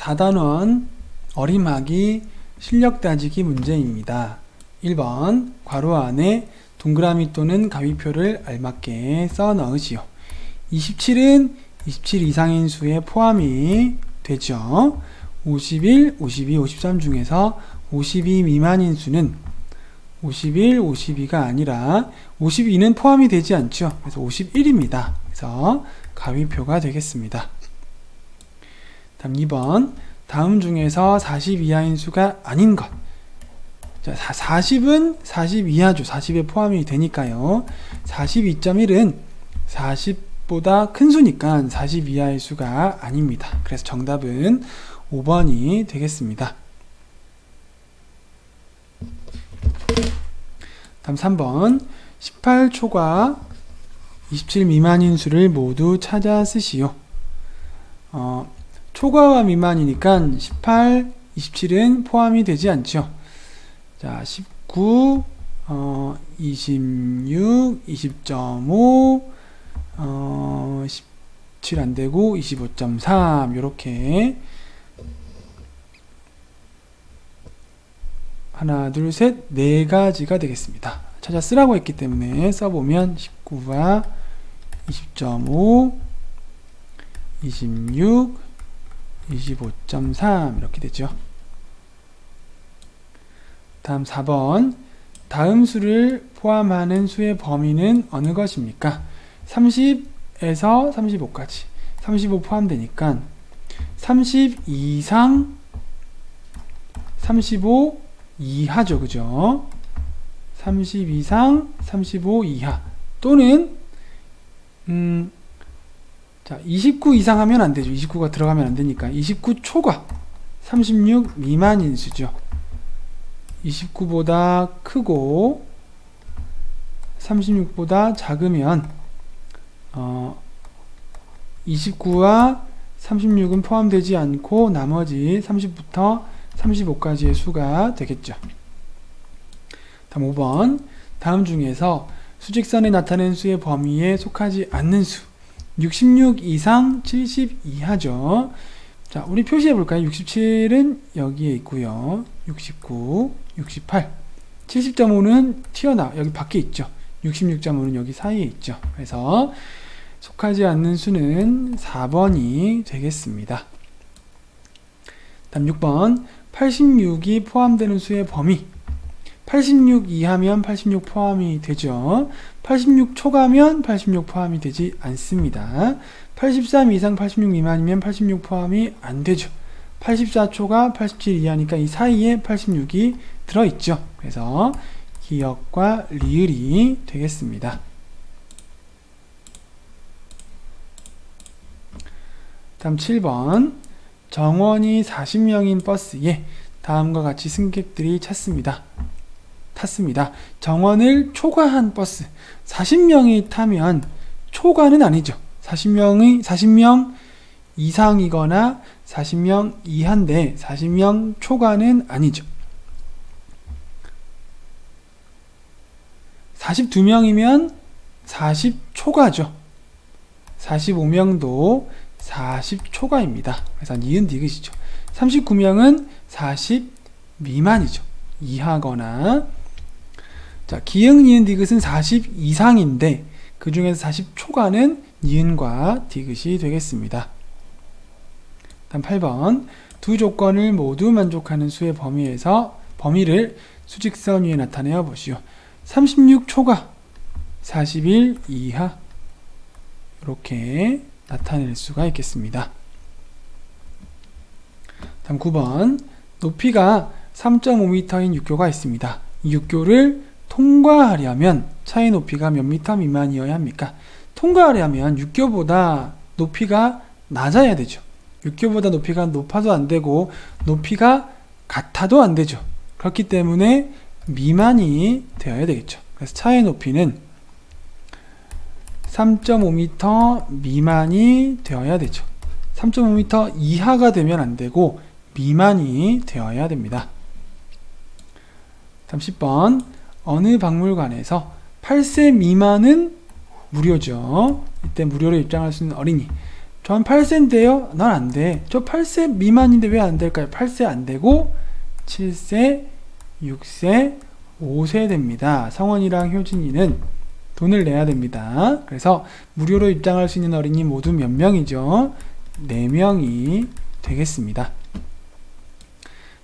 4단원 어림하기 실력 따지기 문제입니다. 1번 괄호 안에 동그라미 또는 가위표를 알맞게 써 넣으시오. 27은 27 이상인 수에 포함이 되죠. 51, 52, 53 중에서 52 미만인 수는 51, 52가 아니라 52는 포함이 되지 않죠. 그래서 51입니다. 그래서 가위표가 되겠습니다. 다음 2번 다음 중에서 40 이하인 수가 아닌 것. 자, 40은 40 이하죠. 40에 포함이 되니까요. 42.1은 40보다 큰 수니까 40 이하의 수가 아닙니다. 그래서 정답은 5번이 되겠습니다. 다음 3번 18초과 27 미만인 수를 모두 찾아 쓰시오. 어, 초과와 미만이니까 18, 27은 포함이 되지 않죠. 자, 19, 어, 26, 20.5, 어, 17 안 되고 25.3 이렇게 하나, 둘, 셋, 네 가지가 되겠습니다. 찾아 쓰라고 했기 때문에 써보면 19와 20.5, 26, 25.3 이렇게 되죠. 다음 4번 다음 수를 포함하는 수의 범위는 어느 것입니까? 30에서 35까지 35 포함되니까 30 이상 35 이하죠. 그죠? 30 이상 35 이하 또는 음, 자, 29 이상 하면 안 되죠. 29가 들어가면 안 되니까 29 초과 36 미만인 수죠. 29보다 크고 36보다 작으면 어, 29와 36은 포함되지 않고 나머지 30부터 35까지의 수가 되겠죠. 다음 5번 다음 중에서 수직선에 나타낸 수의 범위에 속하지 않는 수 66 이상 70 이하죠. 자, 우리 표시해 볼까요? 67은 여기에 있고요. 69, 68, 70.5는 튀어나 여기 밖에 있죠. 66.5는 여기 사이에 있죠. 그래서 속하지 않는 수는 4번이 되겠습니다. 다음 6번 86이 포함되는 수의 범위 86 이하면 86 포함이 되죠. 86 초과면 86 포함이 되지 않습니다. 83 이상 86 미만이면 86 포함이 안 되죠. 84초가 87 이하니까 이 사이에 86이 들어있죠. 그래서 기역과 리을이 되겠습니다. 다음 7번 정원이 40명인 버스에 다음과 같이 승객들이 찼습니다. 탔습니다. 정원을 초과한 버스 40명이 타면 초과는 아니죠. 40명이 40명 이상이거나 40명 이하인데 40명 초과는 아니죠. 42명이면 40 초과죠. 45명도 40 초과입니다. 그래서 니은 디귿이죠. 39명은 40 미만이죠. 이하거나 자, 기흥, 니은, 디귿은 40 이상인데 그 중에서 40 초과는 니은과 디귿이 되겠습니다. 다음 8번 두 조건을 모두 만족하는 수의 범위에서 범위를 수직선 위에 나타내어 보시오. 36 초과 41 이하 이렇게 나타낼 수가 있겠습니다. 다음 9번 높이가 3.5m인 육교가 있습니다. 이 육교를 통과하려면 차의 높이가 몇 미터 미만이어야 합니까? 통과하려면 육교보다 높이가 낮아야 되죠. 육교보다 높이가 높아도 안 되고 높이가 같아도 안 되죠. 그렇기 때문에 미만이 되어야 되겠죠. 그래서 차의 높이는 3.5m 미만이 되어야 되죠. 3.5m 이하가 되면 안 되고 미만이 되어야 됩니다. 다음 10번 어느 박물관에서 8세 미만은 무료죠. 이때 무료로 입장할 수 있는 어린이 전 8세인데요. 난 안 돼. 저 8세 미만인데 왜 안 될까요? 8세 안 되고 7세, 6세, 5세 됩니다. 성원이랑 효진이는 돈을 내야 됩니다. 그래서 무료로 입장할 수 있는 어린이 모두 몇 명이죠? 4명이 되겠습니다.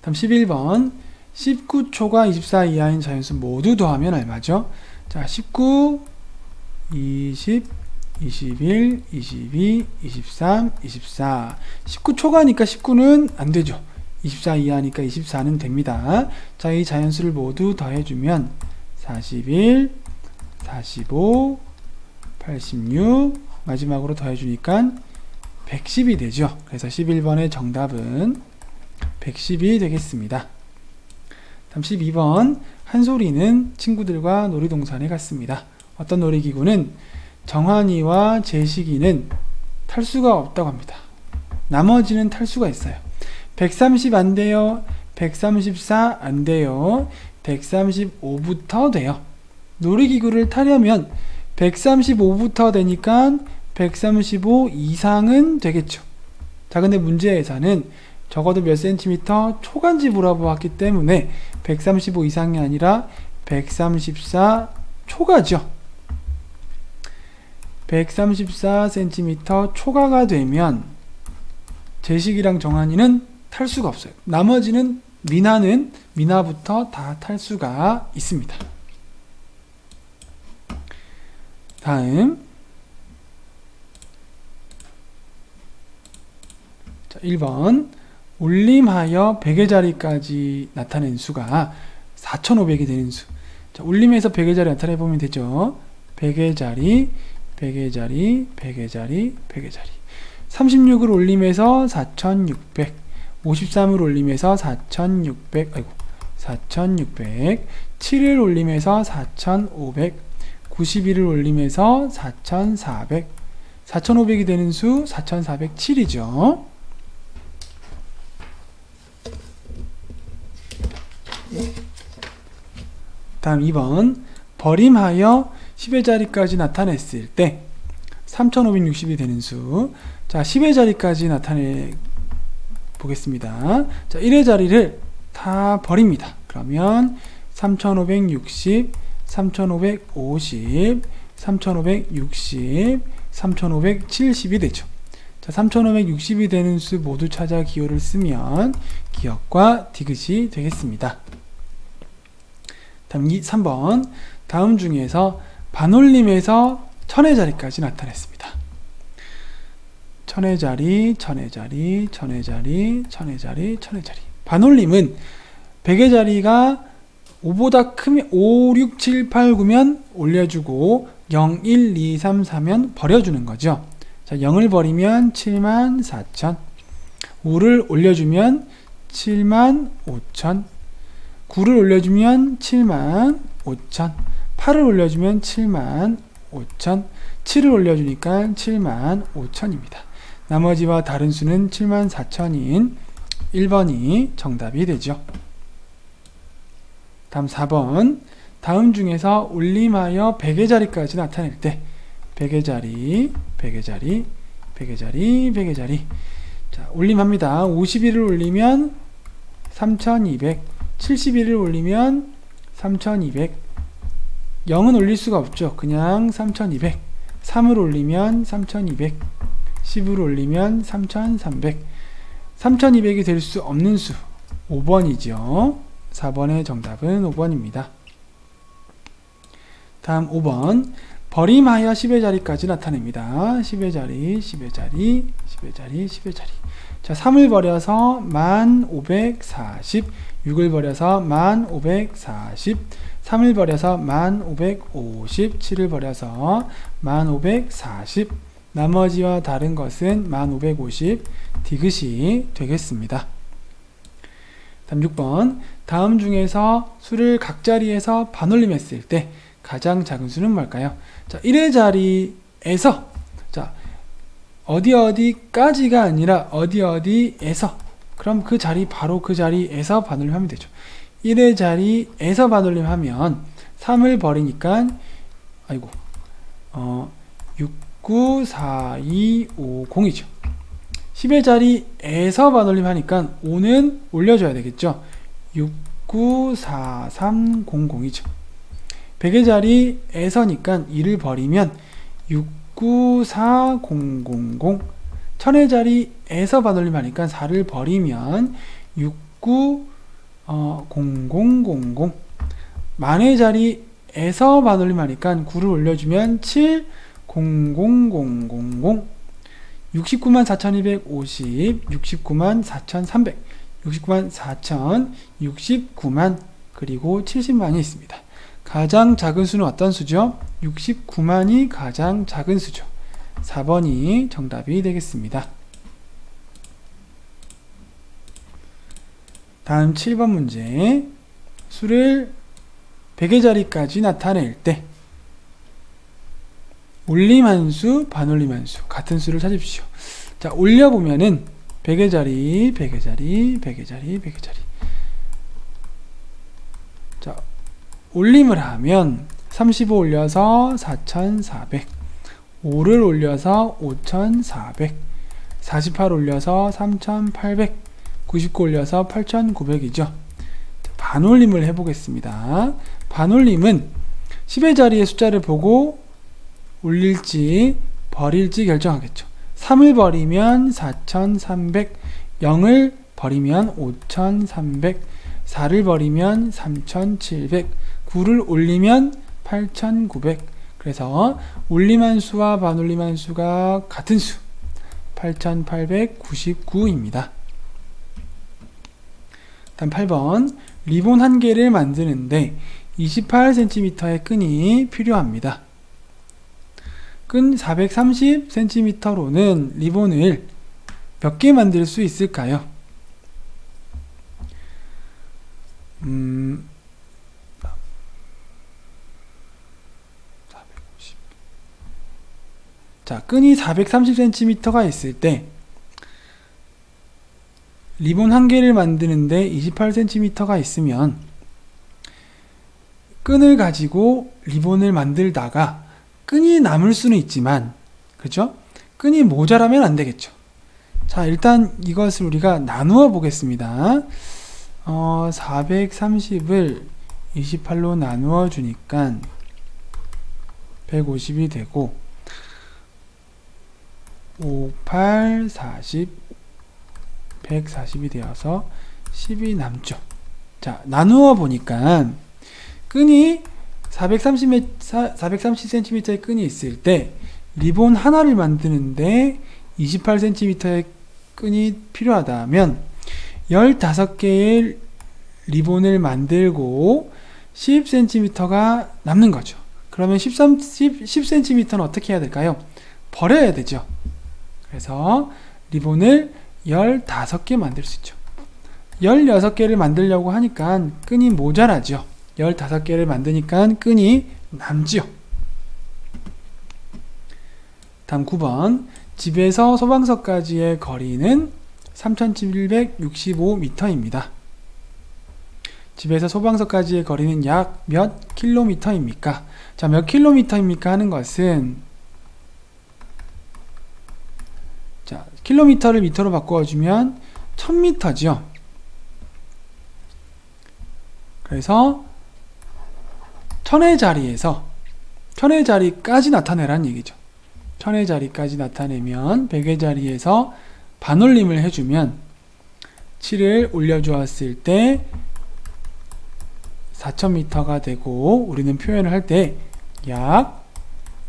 다음 11번 19초가 24 이하인 자연수 모두 더하면 얼마죠? 자, 19, 20, 21, 22, 23, 24. 19초가니까 19는 안 되죠. 24 이하니까 24는 됩니다. 자, 이 자연수를 모두 더해주면 41, 45, 86, 마지막으로 더해주니까 110이 되죠. 그래서 11번의 정답은 110이 되겠습니다. 다음 12번 한솔이는 친구들과 놀이동산에 갔습니다. 어떤 놀이기구는 정환이와 제식이는 탈수가 없다고 합니다. 나머지는 탈수가 있어요. 130 안 돼요. 134 안 돼요. 135부터 돼요. 놀이기구를 타려면 135부터 되니까 135 이상은 되겠죠. 자, 근데 문제 예산은 적어도 몇 센티미터 초간지 물어보았기 때문에 135 이상이 아니라 134 초가죠. 134cm 초과가 되면 제식이랑 정한이는 탈 수가 없어요. 나머지는 미나는 미나부터 다 탈 수가 있습니다. 다음 자, 1번 올림하여 100의 자리까지 나타낸 수가 4500이 되는 수. 자, 올림에서 100의 자리 나타내 보면 되죠. 100의 자리, 100의 자리, 100의 자리, 100의 자리. 36을 올림해서 4600, 53을 올림해서 4600, 아이고, 4600, 7을 올림해서 4500, 91을 올림해서 4400, 4500이 되는 수 4407이죠. 다음 2번 버림하여 10의 자리까지 나타냈을 때 3560이 되는 수. 자, 10의 자리까지 나타내 보겠습니다. 자, 1의 자리를 다 버립니다. 그러면 3560, 3550, 3560, 3570이 되죠. 자, 3560이 되는 수 모두 찾아 기호를 쓰면 기억과 디귿이 되겠습니다. 다음 2, 3번 다음 중에서 반올림에서 천의 자리까지 나타냈습니다. 천의 자리, 천의 자리, 천의 자리, 천의 자리, 천의 자리. 반올림은 100의 자리가 5보다 크면 5, 6, 7, 8, 9면 올려주고 0, 1, 2, 3, 4면 버려주는 거죠. 자, 0을 버리면 7만 4천 5를 올려주면 7만 5천 9를 올려주면 7만 5천 8을 올려주면 7만 5천 7을 올려주니까 7만 5천입니다. 나머지와 다른 수는 7만 4천인 1번이 정답이 되죠. 다음 4번 다음 중에서 올림하여 100의 자리까지 나타낼 때 100의 자리, 100의 자리, 100의 자리, 100의 자리 자 올림합니다. 51을 올리면 3200 71을 올리면 3200 0은 올릴 수가 없죠. 그냥 3200 3을 올리면 3200 10을 올리면 3300 3200이 될 수 없는 수 5번이죠. 4번의 정답은 5번입니다. 다음 5번 버림하여 10의 자리까지 나타냅니다. 10의 자리, 10의 자리, 10의 자리, 10의 자리. 자, 3을 버려서 1540, 6을 버려서 1540, 3을 버려서 1550, 7을 버려서 1540, 나머지와 다른 것은 1550, 디귿이 되겠습니다. 다음 6번 다음 중에서 수를 각 자리에서 반올림했을 때 가장 작은 수는 뭘까요? 자, 1의 자리에서 자, 어디 어디까지가 아니라 어디 어디에서 그럼 그 자리 바로 그 자리에서 반올림하면 되죠. 1의 자리에서 반올림하면 3을 버리니까 아이고 어 6, 9, 4, 2, 5, 0이죠. 10의 자리에서 반올림 하니까 5는 올려줘야 되겠죠. 694300이죠. 100의 자리에서니까 2를 버리면 694000 1000의 자리에서 반올림 하니까 4를 버리면 69 어, 0000 만의 자리에서 반올림 하니까 9를 올려주면 7 00000 69만 4250 69만 4300 69만 4000 69만 그리고 70만이 있습니다. 가장 작은 수는 어떤 수죠? 69만이 가장 작은 수죠. 4번이 정답이 되겠습니다. 다음 7번 문제. 수를 100의 자리까지 나타낼 때 올림한수, 반올림한수 같은 수를 찾으십시오. 자, 올려보면은 100의 자리, 100의 자리, 100의 자리, 100의 자리. 자, 올림을 하면 35 올려서 4400 5를 올려서 5400 48 올려서 3800 99 올려서 8900이죠. 반올림을 해보겠습니다. 반올림은 10의 자리의 숫자를 보고 올릴지 버릴지 결정하겠죠. 3을 버리면 4300, 0을 버리면 5300, 4를 버리면 3700, 9를 올리면 8900. 그래서 올림한 수와 반올림한 수가 같은 수 8899입니다. 다음 8번 리본 한 개를 만드는데 28cm의 끈이 필요합니다. 끈 430cm로는 리본을 몇 개 만들 수 있을까요? 음, 자, 끈이 430cm가 있을 때 리본 한 개를 만드는데 28cm가 있으면 끈을 가지고 리본을 만들다가 끈이 남을 수는 있지만 그죠? 끈이 모자라면 안 되겠죠. 자, 일단 이것을 우리가 나누어 보겠습니다. 어, 430을 28로 나누어 주니까 150이 되고 5, 8, 40, 140이 되어서 10이 남죠. 자, 나누어 보니까 끈이 430, 430cm의 끈이 있을 때 리본 하나를 만드는데 28cm의 끈이 필요하다면 15개의 리본을 만들고 10cm가 남는 거죠. 그러면 13, 10, 10cm는 어떻게 해야 될까요? 버려야 되죠. 그래서 리본을 15개 만들 수 있죠. 16개를 만들려고 하니까 끈이 모자라죠. 15개를 만드니까 끈이 남지요. 다음 9번 집에서 소방서까지의 거리는 3765m입니다. 집에서 소방서까지의 거리는 약 몇 킬로미터입니까? 자, 몇 킬로미터입니까? 하는 것은 자, 킬로미터를 미터로 바꿔주면 1000m죠. 그래서 천의 자리에서 천의 자리까지 나타내라는 얘기죠. 천의 자리까지 나타내면 백의 자리에서 반올림을 해주면 7을 올려주었을 때 4000m가 되고 우리는 표현을 할 때 약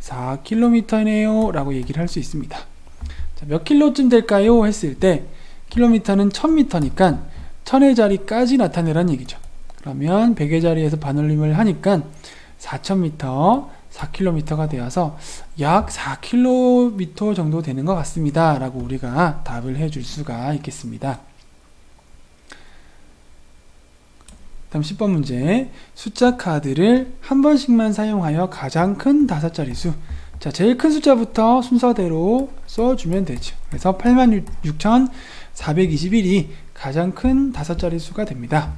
4km네요 라고 얘기를 할 수 있습니다. 자, 몇 킬로쯤 될까요? 했을 때 킬로미터는 1000m니까 천의 자리까지 나타내라는 얘기죠. 그러면 100의 자리에서 반올림을 하니까 4000m, 4km가 되어서 약 4km 정도 되는 것 같습니다. 라고 우리가 답을 해줄 수가 있겠습니다. 다음 10번 문제. 숫자 카드를 한 번씩만 사용하여 가장 큰 다섯 자릿수. 자, 제일 큰 숫자부터 순서대로 써주면 되죠. 그래서 86,421이 가장 큰 다섯 자릿수가 됩니다.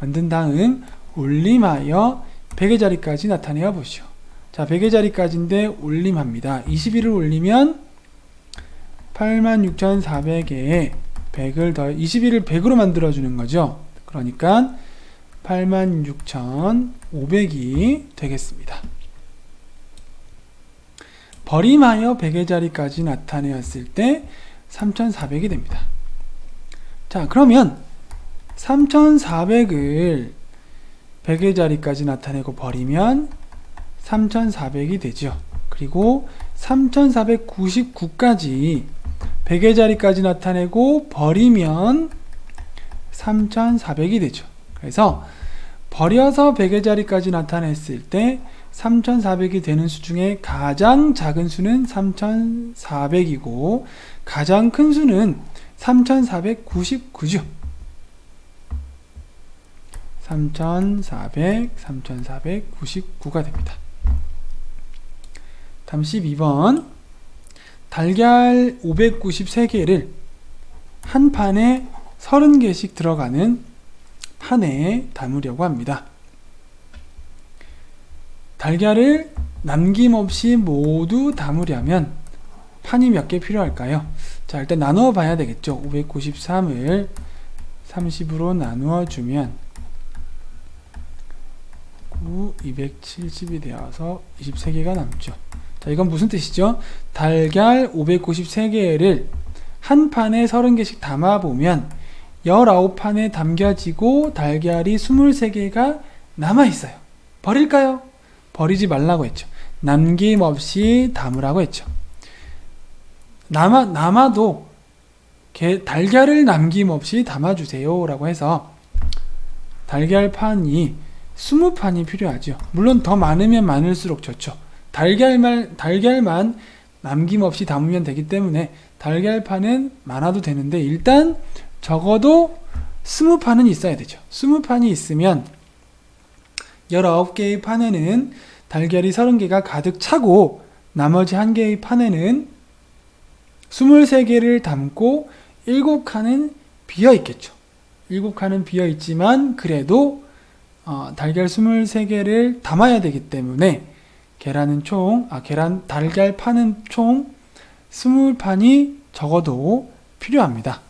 만든 다음 올림하여 100의 자리까지 나타내어 보시오. 자, 100의 자리까지인데 올림합니다. 21을 올리면 86,400에 100을 더 21을 100으로 만들어 주는 거죠. 그러니까 86,500이 되겠습니다. 버림하여 100의 자리까지 나타내었을 때 3,400이 됩니다. 자, 그러면 3,400을 100의 자리까지 나타내고 버리면 3,400이 되죠. 그리고 3,499까지 100의 자리까지 나타내고 버리면 3,400이 되죠. 그래서 버려서 100의 자리까지 나타냈을 때 3,400이 되는 수 중에 가장 작은 수는 3,400이고 가장 큰 수는 3,499죠. 3,400, 3,499가 됩니다. 다음 12번 달걀 593개를 한 판에 30개씩 들어가는 판에 담으려고 합니다. 달걀을 남김없이 모두 담으려면 판이 몇 개 필요할까요? 자, 일단 나누어 봐야 되겠죠. 593을 30으로 나누어 주면 9, 270이 되어서 23개가 남죠. 자, 이건 무슨 뜻이죠? 달걀 593개를 한 판에 30개씩 담아보면 19판에 담겨지고 달걀이 23개가 남아있어요. 버릴까요? 버리지 말라고 했죠. 남김없이 담으라고 했죠. 남아, 남아도 게, 달걀을 남김없이 담아주세요. 라고 해서 달걀판이 20판이 필요하죠. 물론 더 많으면 많을수록 좋죠. 달걀만, 달걀만 남김없이 담으면 되기 때문에 달걀판은 많아도 되는데 일단 적어도 20판은 있어야 되죠. 20판이 있으면 19개의 판에는 달걀이 30개가 가득 차고 나머지 1개의 판에는 23개를 담고 7칸은 비어 있겠죠. 7칸은 비어 있지만 그래도 어, 달걀 23개를 담아야 되기 때문에 계란은 총, 아, 계란, 달걀 파는 총 20판이 적어도 필요합니다.